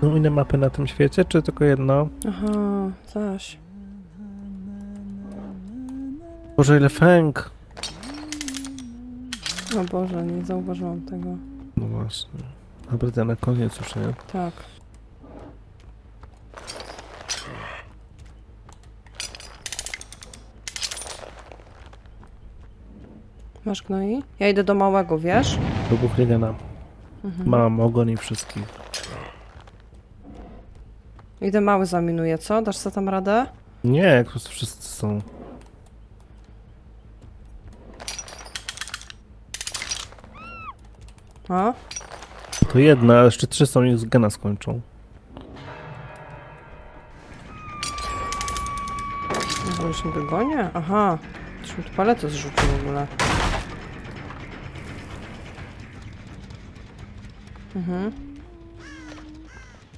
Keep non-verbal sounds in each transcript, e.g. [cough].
Są inne mapy na tym świecie, czy tylko jedno? Aha, zaś. Boże, ile fęk! O Boże, nie zauważyłam tego. No właśnie. To na koniec już, nie? Tak. Masz gnoi? Ja idę do małego, wiesz? Wybuch Ligana. Mhm. Mam ogon i wszystkich. Idę mały zaminuję, co? Dasz sobie tam radę? Nie, jak po prostu wszyscy są. A? To jedna, a jeszcze trzy są i z gena skończą. Może już nie dogonię? Aha. Już mi tu paletę zrzucił w ogóle. Mhm.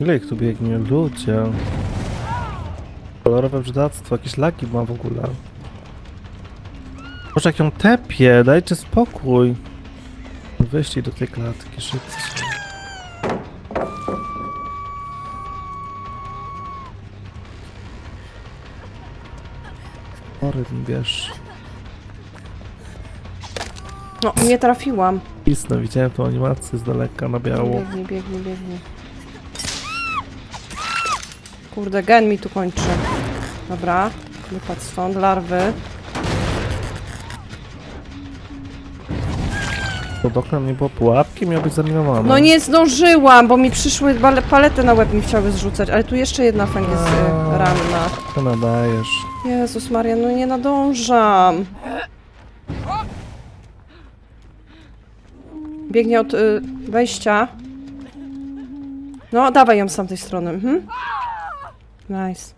Ile ich tu biegnie? Ludzie. Kolorowe brzydactwo, jakieś laki ma w ogóle. Boże, jak ją tepie, dajcie spokój. Wyjście do tej klatki, szybciej. Chory wiesz. No, nie trafiłam. Pisno, widziałem tą animację z daleka na biało. Biegnie, biegnie, biegnie. Kurde, gen mi tu kończy. Dobra, wypadł stąd, larwy. Pod oknem nie było pułapki, miał być zaminowane. No nie zdążyłam, bo mi przyszły bale- palety na łeb mi chciały zrzucać, ale tu jeszcze jedna fang jest y, ranna. To nadajesz. Jezus Maria, no nie nadążam. Biegnie od y, wejścia. No, dawaj ją z tamtej strony. Mhm. Nice.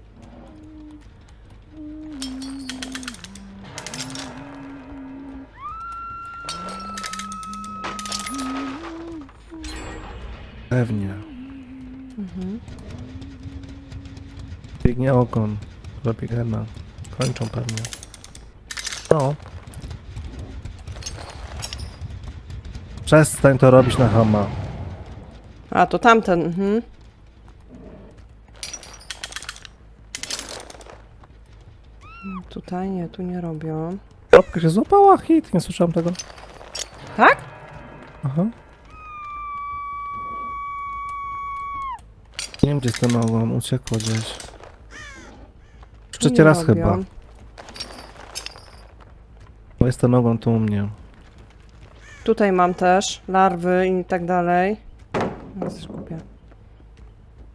Pewnie. Biegnie ogon. Zabiegana. Kończą pewnie. No. Przestań to robić na hama. A, to tamten. Mhm. Tutaj nie, tu nie robią. Kropka się złapała, hit, nie słyszałem tego. Tak? Aha. Nie wiem gdzie ten ogon, uciekło gdzieś. Trzeci nie raz robią. chyba. Bo jest ogon tu u mnie. Tutaj mam też larwy i tak dalej. No, coś kupię.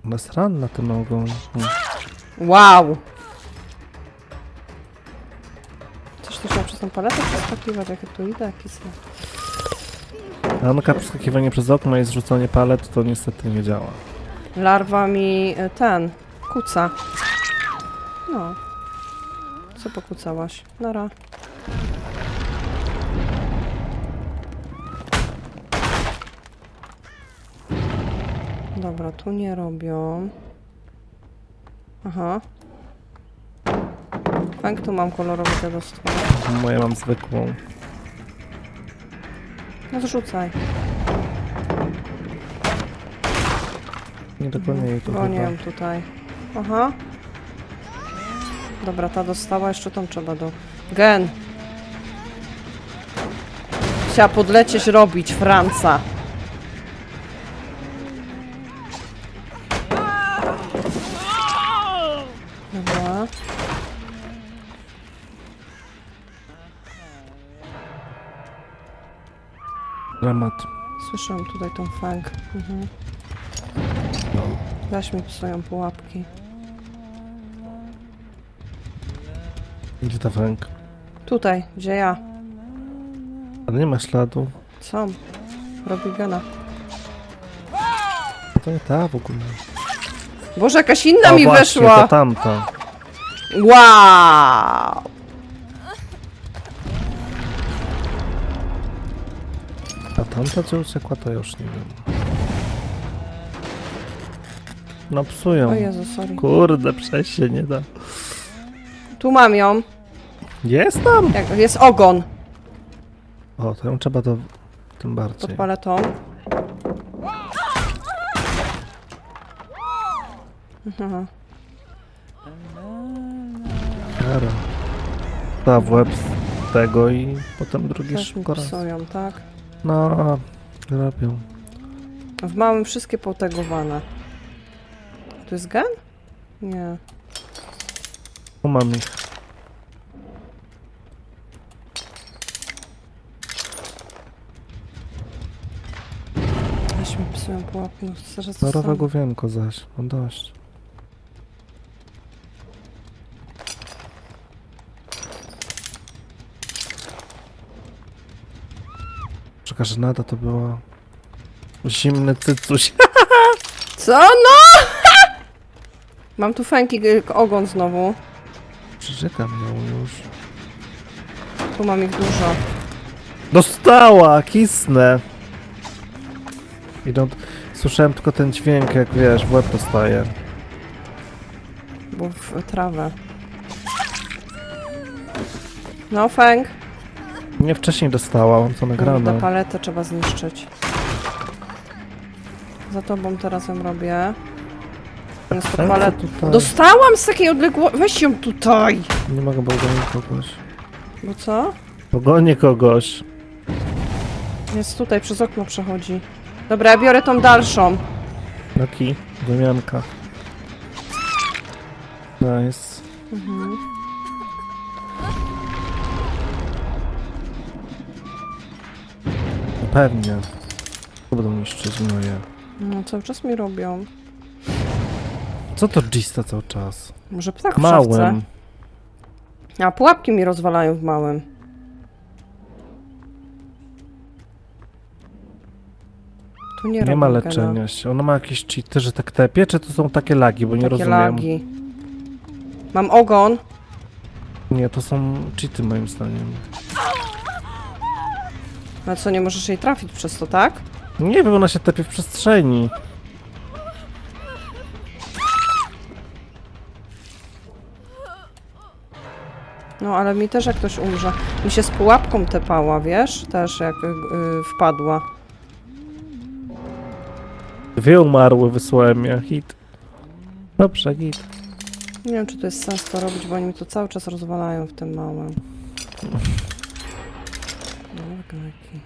Jest ranna ten ogon. Hmm. Wow! Tą paletę przeskakiwać, jak ja tu idę, jest... Anka przeskakiwanie przez okno i zrzucanie palet to niestety nie działa. Larwa mi y, ten, kuca. No. Co pokucałaś? Nara. Dobra, tu nie robią. Aha. Fęk, tu mam kolorowe dziadostwo. Moje mam zwykłą. No zrzucaj. Nie dokładnie jej to Gonię chyba. ją tutaj. Aha. Dobra, ta dostała, jeszcze tam trzeba do... Gen! Chciała podlecieć robić, Franca. Dramat. Słyszałam tutaj tą fang. Mhm. No. Weź mi psują pułapki. Gdzie ta Frank? Tutaj, gdzie ja. Ale nie ma śladu. Co? Robi gena. To nie ta w ogóle. Boże, jakaś inna O, mi właśnie, weszła! to tamta. Wow! A tamta gdzie uciekła to już nie wiem. No psują. O Jezu, sorry. Kurde, przejść się nie da. Tu mam ją. Jest tam! Jak, jest ogon O, to ją trzeba do... tym bardziej. paletą. Aha. [laughs] Kara. Ta w łeb z tego i potem drugi Też mi szybko raz. psują, tak? No, robią. W małym wszystkie potegowane. Tu jest gen? Nie. Tu mam ich. Weź mi psują pułapki. No, zaraz Zorowe dostanę. główienko zaś. Mam dość. Czeka, nada to była... Zimny cycuś. [laughs] Co? No! [laughs] Mam tu g- ogon znowu. Przyrzekam ją już. Tu mam ich dużo. Dostała! Kisnę! Idą... Słyszałem tylko ten dźwięk, jak wiesz, w łeb dostaje. Bo w trawę. No, fęk. Nie wcześniej dostała, mam to nagrane. paletę trzeba zniszczyć. Za tobą teraz ją robię. Jest to Ręce palet... tutaj. Dostałam z takiej odległości. Weź ją tutaj! Nie mogę, bo gonię kogoś. Bo co? Pogonię kogoś. Jest tutaj, przez okno przechodzi. Dobra, ja biorę tą dalszą. Taki, gomianka. Nice. Mhm. Pewnie. To będą niszczyć moje. No, cały czas mi robią. Co to Gista cały czas? Może ptak w szafce? Małym. A, pułapki mi rozwalają w małym. Tu nie, Nie ma gena. leczenia się. Ona ma jakieś cheaty, że tak tepie, czy to są takie lagi, bo nie Takie rozumiem. lagi. Mam ogon. Nie, to są cheaty moim zdaniem. A co, nie możesz jej trafić przez to, tak? Nie wiem, ona się tepie w przestrzeni. No, ale mi też jak ktoś umrze. Mi się z pułapką tepała, wiesz? Też jak y, y, wpadła. Dwie umarły, wysłałem je. Hit. Dobrze, hit. Nie wiem, czy to jest sens to robić, bo oni mi to cały czas rozwalają w tym małym. Gnojki.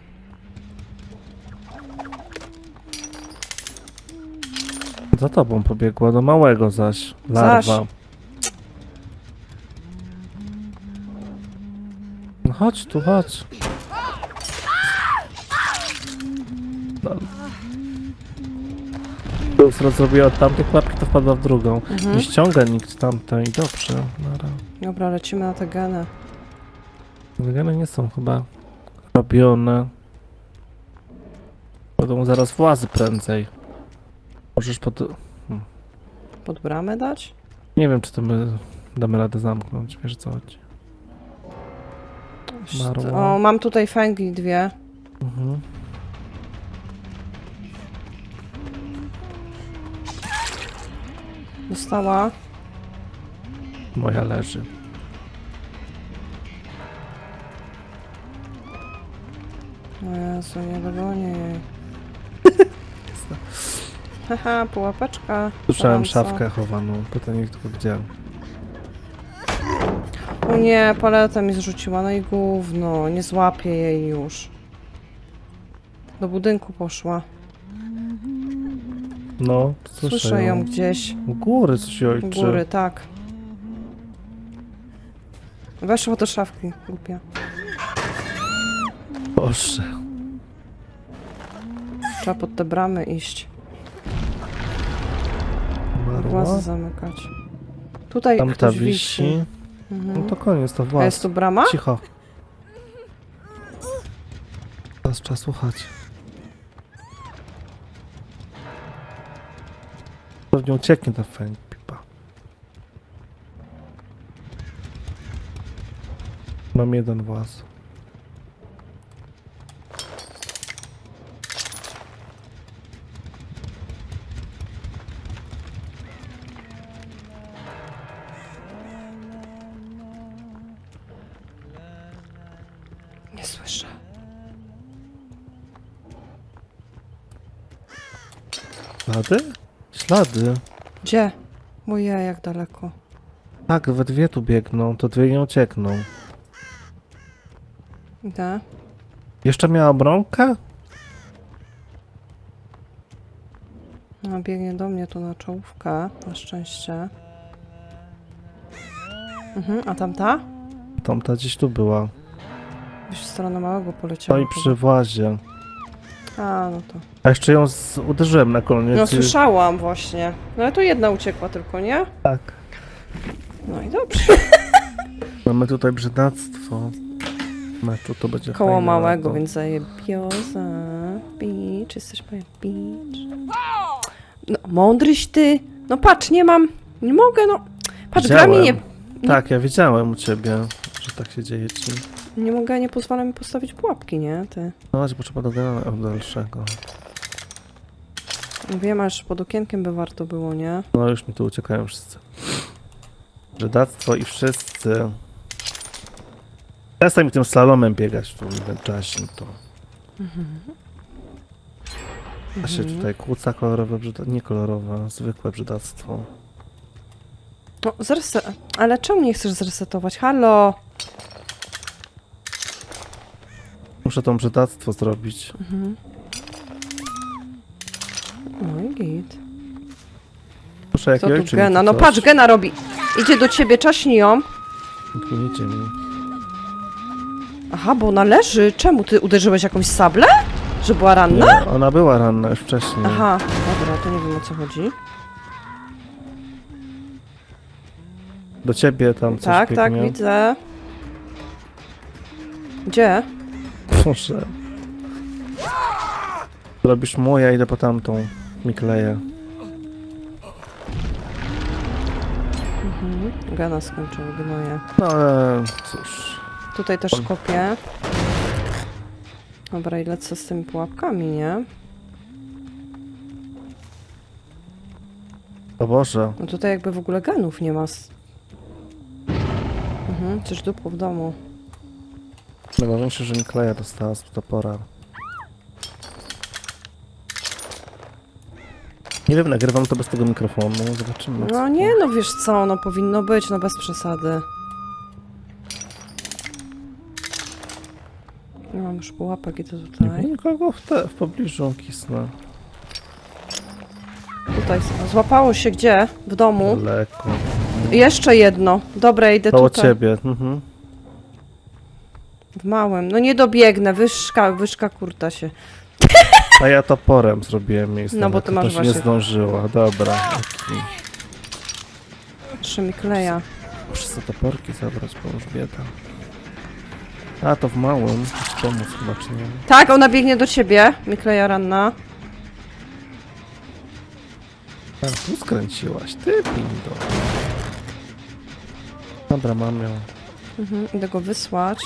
Za tobą pobiegła, do małego zaś. Larwa. Zaś. No chodź tu, chodź. No. Już rozrobiła od tamtej klapki, to wpadła w drugą. Mhm. Nie ściąga nikt tamtej, dobrze. Nara. Dobra, lecimy na te geny. Wygany nie są chyba robione. Będą zaraz włazy prędzej. Możesz pod... Pod bramę dać? Nie wiem, czy to my damy radę zamknąć, wiesz co chodzi. Marła. O, mam tutaj fęgi dwie. Mhm. Dostała. Moja leży. O Jezu, nie dogonię jej. Haha, pułapeczka. Słyszałem szafkę chowaną, pytanie tylko gdzie. O nie, paletę mi zrzuciła, no i gówno, nie złapię jej już. Do budynku poszła. No, słyszę, Słyszę ją gdzieś. U góry coś U ojczy. góry, tak. Weszła do szafki, głupia. Boże. Trzeba pod te bramy iść. Włazy zamykać. Tutaj Tamta ktoś wisi. wisi. No Mhm. to koniec, to A jest tu brama? Cicho. Teraz trzeba słuchać. Pewnie ucieknie ta fęk pipa. Mam jeden włas. Ślady? Ślady. Gdzie? Ojej, jak daleko. Tak, we dwie tu biegną, to dwie nie uciekną. Idę. Jeszcze miała bronkę? No, biegnie do mnie tu na czołówkę, na szczęście. Mhm, a tamta? Tamta gdzieś tu była. Gdzieś w stronę małego poleciała. No i przy włazie. A, no to. A jeszcze ją z... uderzyłem na koniec. No słyszałam właśnie. No ale to jedna uciekła tylko, nie? Tak. No i dobrze. [laughs] Mamy tutaj brzydactwo. Meczu to będzie Koło fajne małego, lato. więc zajebioza. Beach, jesteś moja beach. No, mądryś ty. No patrz, nie mam. Nie mogę, no. Patrz, gra mi nie, Tak, ja widziałem u ciebie, że tak się dzieje ci. Nie mogę, nie pozwala mi postawić pułapki, nie? Ty. No właśnie potrzeba do dalszego. Wiem, aż pod okienkiem by warto było, nie? No już mi tu uciekają wszyscy. Brzydactwo i wszyscy. Przestań mi tym slalomem biegać w tym czasie, to. A się Mhm. tutaj kłóca kolorowe, nie kolorowe, zwykłe brzydactwo. No, zrese... Ale czemu nie chcesz zresetować? Halo! Muszę to brzydactwo zrobić. Mhm. I git. Muszę jak Co tu Gena? No patrz, Gena robi. Idzie do ciebie, czaśnij ją. Kminicie mi. Aha, bo ona leży. Czemu ty uderzyłeś jakąś sablę? Że była ranna? Nie, ona była ranna już wcześniej. Aha, dobra, to nie wiem o co chodzi. Do ciebie tam coś tak, tak, biegnie. widzę. Gdzie? Proszę. Robisz mu, ja idę po tamtą. Mi kleję. Mhm. Gena skończył, gnoje. No ale cóż. Tutaj też kopię. Dobra, i lecę z tymi pułapkami, nie? O Boże. No tutaj jakby w ogóle genów nie ma. s- Mhm, coś dupło w domu. Najważniejsze, że mi kleja dostała z topora. Nie wiem, nagrywam to bez tego mikrofonu. Zobaczymy. co No nie, no wiesz co, no powinno być, no bez przesady. Nie mam już pułapek i to Nie ma tutaj. nikogo w, te, w pobliżu kisnę. Tutaj złapało się gdzie? W domu. Daleko. Jeszcze jedno. Dobra, idę Koło tutaj. ciebie. Mhm. W małym. No nie dobiegnę, wyszka, wyszka kurta się. A ja toporem zrobiłem miejsce. No bo ty masz właśnie- nie zdążyła. Dobra. okej. Jeszcze mi kleja. Muszę sobie toporki zabrać, bo już bieda. A, to w małym. Pomóc chyba, czy nie? Tak, ona biegnie do ciebie. Mi kleja ranna. A, tu skręciłaś. Ty, pindo. Dobra, mam ją. Mhm, idę go wysłać.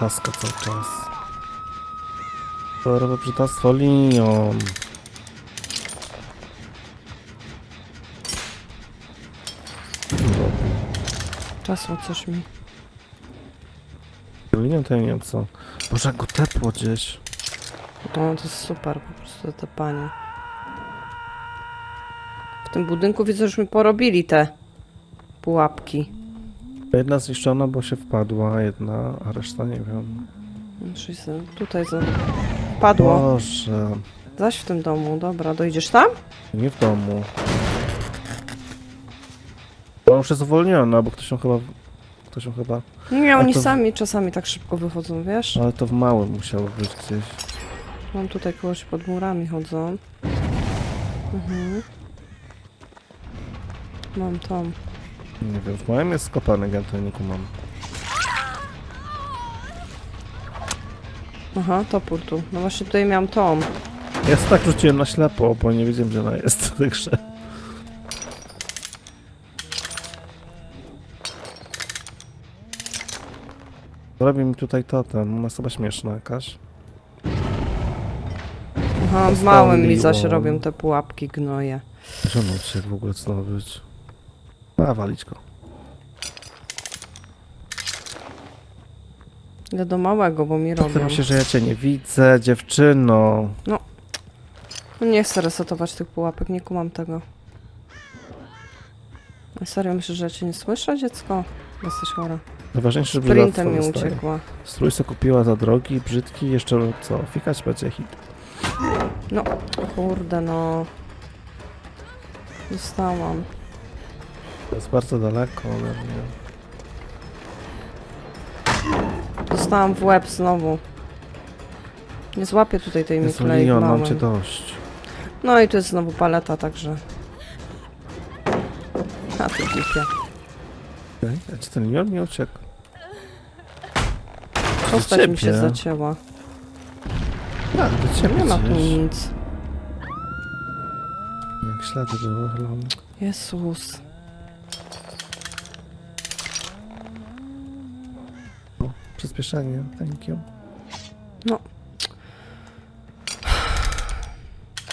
Czy czaska cały czas? Kolorowe brzydactwo linią. Czasu coś mi. Linią to ja nie wiem co. Boże, jak go tepło gdzieś. O, to jest super, po prostu te panie. W tym budynku widzę, że już mi porobili te pułapki. Jedna zniszczona, bo się wpadła, jedna, a reszta nie wiem. Se- Tutaj za... padło. Boże, Zaś w tym domu. Dobra, dojdziesz tam? nie w domu. Ona już jest uwolniona, bo ktoś ją chyba... Ktoś ją chyba... Nie, oni to sami czasami tak szybko wychodzą, wiesz? Ale to w małym musiało być gdzieś. Mam tutaj kogoś pod murami chodzą. Mhm. Mam tą. Nie wiem, w małym jest skopany gantoniku mam. Aha, topór tu. No właśnie tutaj miałam tą. Ja sobie tak rzuciłem na ślepo, bo nie wiedziałem, gdzie ona jest [laughs] grze. Robi mi tutaj totem, ona jest chyba śmieszna jakaś. Aha, w Zostało małym mi miło. zaś robią te pułapki gnoje. On się w ogóle co ma być? A, walić go. Idę do małego, bo mi robią. Mi się, że ja cię nie widzę, dziewczyno. No, No nie chcę resetować tych pułapek, nie kumam tego. A serio, myślisz, że ja cię nie słyszę, dziecko? Jesteś chora. Najważniejsze, żeby Sprintem żadstwo mi dostaje. uciekła. Strój se kupiła za drogi, brzydki, jeszcze co? Fikać będzie hit. No, kurde no. Dostałam. To jest bardzo daleko ode mnie. Dostałam w łeb znowu. Nie złapię tutaj tej Jezu, Miklej Leon, mam cię dość. No i tu jest znowu paleta, także... A ty głupia. Okej, A czy ten Leon nie uciekł? Postać mi się ciebie. zacięła. Tak, do ciebie Nie ma tu nic. Jak ślady były chylone. Jezus. Przyspieszenie, thank you.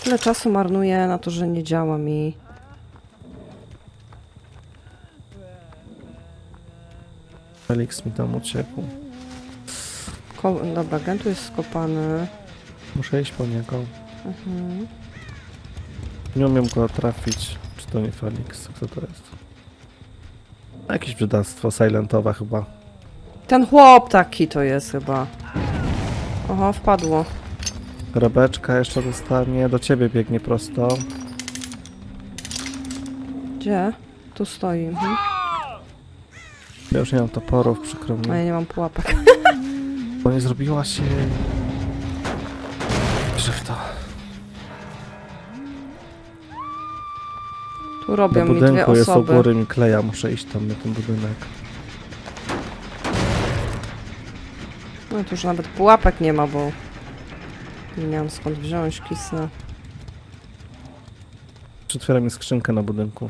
Tyle czasu marnuję na to, że nie działa mi. Felix mi tam uciekł. Ko Dobra, gen tu jest skopany. Muszę iść po niego. Mhm. Nie umiem go trafić. Czy to nie Felix? Kto to jest? Jakieś brzydactwo silentowe chyba. Ten chłop taki to jest chyba. Oho, wpadło. Rebeczka jeszcze dostanie. Do ciebie biegnie prosto. Gdzie? Tu stoi. Mhm. Ja już nie mam toporów, przykro A ja mi. nie mam pułapek. [laughs] Bo nie zrobiła się... Krzywda. Tu Do robią mi dwie budynku jest u osoby. góry Mikleja. Muszę iść tam na ten budynek. No tu już nawet pułapek nie ma, bo nie miałam skąd wziąć kisnę. Otwieram mi skrzynkę na budynku.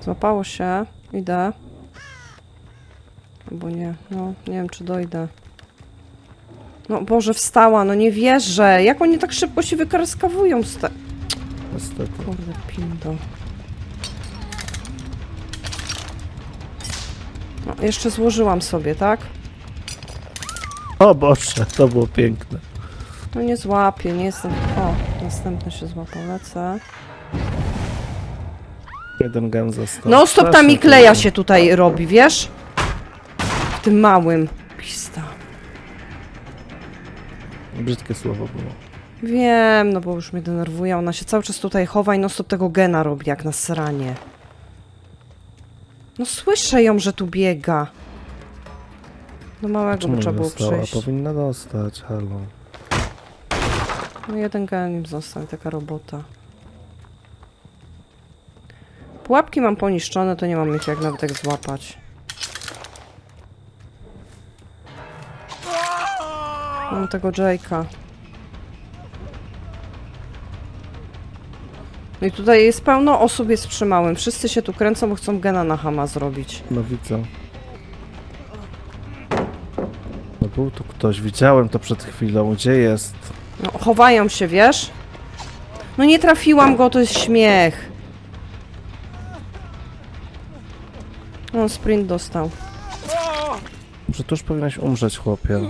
Złapało się. Idę. Albo nie. No, nie wiem, czy dojdę. No Boże, wstała, no nie wierzę. Jak oni tak szybko się wykarskawują z te... Niestety. Kurde, pindo. No, jeszcze złożyłam sobie, tak? O Boże, to było piękne. No nie złapię, nie jestem... O, następny się złapał, lecę. Jeden gen został. No stop, ta Strasznie Mikleja się tutaj robi, wiesz? W tym małym. Pista. Brzydkie słowo było. Wiem, no bo już mnie denerwuje. Ona się cały czas tutaj chowa i no stop tego gena robi, jak na sranie. No słyszę ją, że tu biega. Do małego by trzeba było dostała? przejść. Powinna dostać, halo. No jeden gen im został, taka robota. Pułapki mam poniszczone, to nie mam ich jak nawet jak złapać. Mam tego Jake'a. No i tutaj jest pełno osób jest przy małym. Wszyscy się tu kręcą, bo chcą gena na Hama zrobić. No widzę. No był tu ktoś, widziałem to przed chwilą. Gdzie jest? No, chowają się, wiesz? No nie trafiłam go, to jest śmiech. On sprint dostał. Może tu już powinieneś umrzeć, chłopie.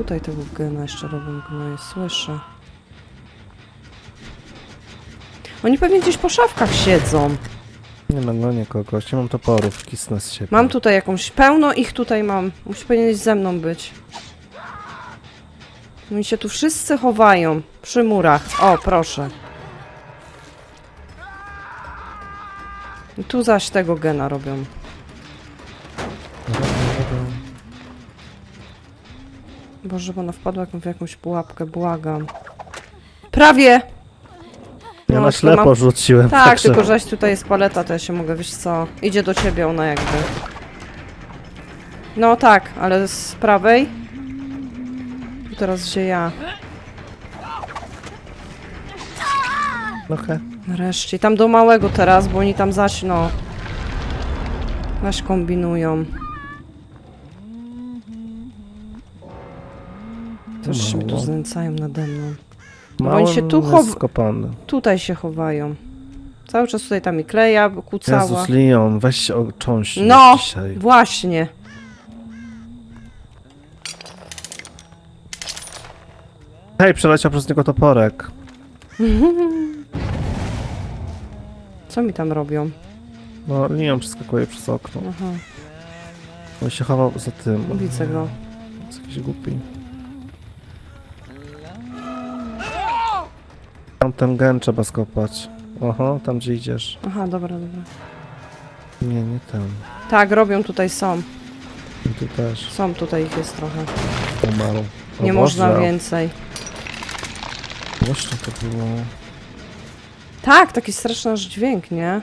Tutaj tego gena jeszcze robią gnoje, słyszę. Oni pewnie gdzieś po szafkach siedzą. Nie no, no nie kogoś. Nie mam toporów, kisnę z siebie. Mam tutaj jakąś, pełno ich tutaj mam. Musi powinieneś ze mną być. Oni się tu wszyscy chowają. Przy murach. O, proszę. I tu zaś tego gena robią. Boże, bo ona wpadła w jakąś pułapkę, błagam. Prawie! Ja No, na ślepo mam- rzuciłem. Tak, także- tylko żeś tutaj jest paleta, to ja się mogę, wiesz co, idzie do ciebie ona jakby. No tak, ale z prawej. Tu teraz gdzie ja. Okej. Nareszcie. I tam do małego teraz, bo oni tam zaś, no. Zaś kombinują. Tu Mało. znęcają nade mną. Małym oni się tu chow- skopany. Tutaj się chowają. Cały czas tutaj ta mi kleja kucała. Jezus, Leon, weź się ocząść No. dzisiaj. Właśnie. Hej, przeleciał przez niego toporek. Co mi tam robią? No, Leon przeskakuje przez okno. Aha, On się chował za tym. widzę go. Jest jakiś głupi. Ten gen trzeba skopać. Oho, tam gdzie idziesz. Aha, dobra, dobra. Nie, nie ten. Tak, robią tutaj, są. I tu też. Są tutaj, ich jest trochę. Umarł. O Nie można Boże, więcej. Głośno to było. Tak, taki straszny aż dźwięk, nie?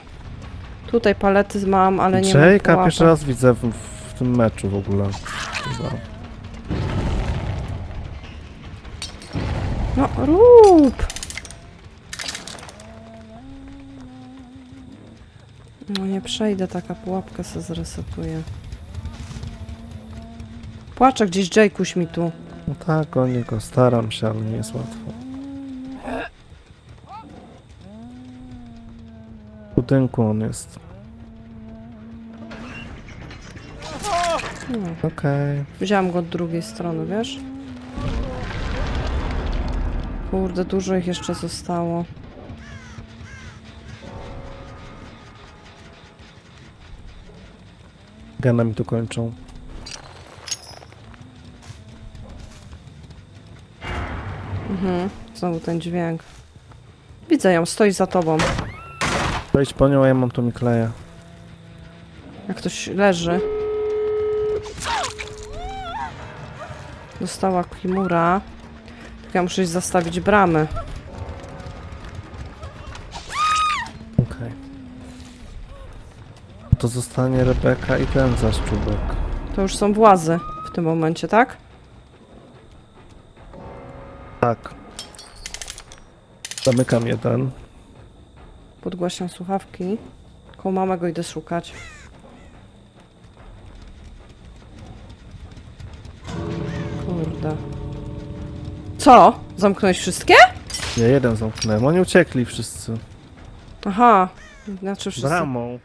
Tutaj palety mam, ale nie mam Jake'a pułapek. pierwszy raz widzę w, w tym meczu w ogóle. Chyba. No, rób! No nie przejdę, taka pułapka se zresetuje. Płaczę gdzieś, Jake'uś mi tu. No tak, gonię go, staram się, ale nie jest łatwo. W budynku on jest. No, Okej. wziąłam go od drugiej strony, wiesz? Kurde, dużo ich jeszcze zostało. Gena mi tu kończą. Mhm, znowu ten dźwięk. Widzę ją, stoi za tobą. Wejdź po nią, a ja mam tu Mikleja. Jak ktoś leży. Dostała Kimura. Tylko ja muszę iść zastawić bramy. To zostanie Rebeka i ten zaś czubek. To już są włazy w tym momencie, tak? Tak. Zamykam jeden. Podgłaśniam słuchawki. Koło mamego idę szukać. Kurde. Co? Zamknąłeś wszystkie? Ja jeden zamknąłem. Oni uciekli wszyscy. Aha. Znaczy wszyscy... Bramą.